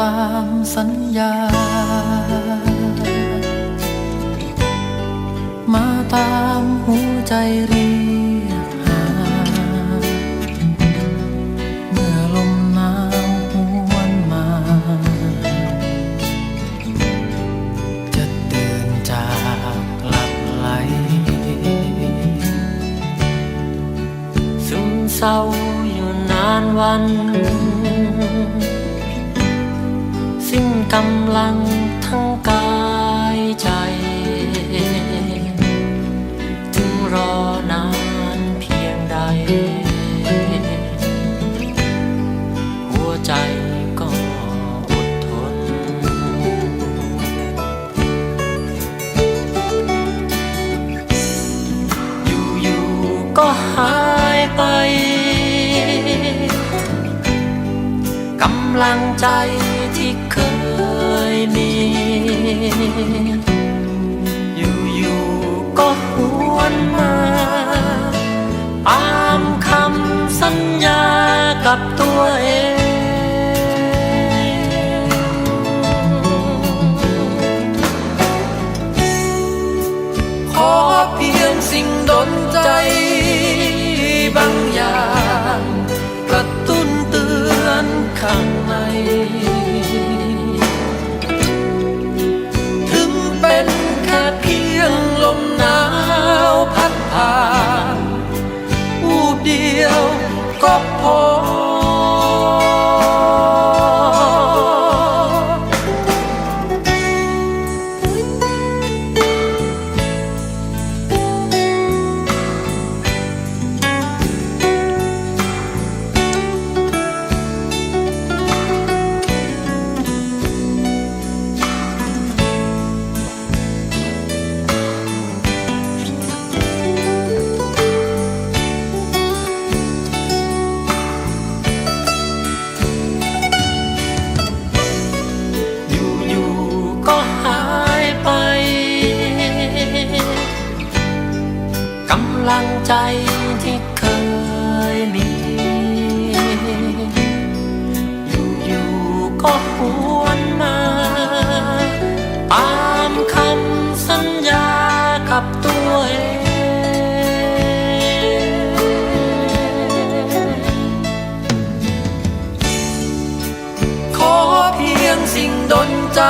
ตามสัญญา มาตามหัวใจเรียกหา เมื่อลมหนาวหวนมา จะตื่นจากหลับไหลซึมเศร้าอยู่นานวัน กำลังทั้งกายใจ ถึงรอนานเพียงใด หัวใจก็อดทน อยู่ๆก็หายไป กำลังใจับตัวเองำลังใจที่เคยมี อยู่อยู่ก็หวนมา ตามคำสัญญากับตัวเองขอเพียงสิ่งดนใจ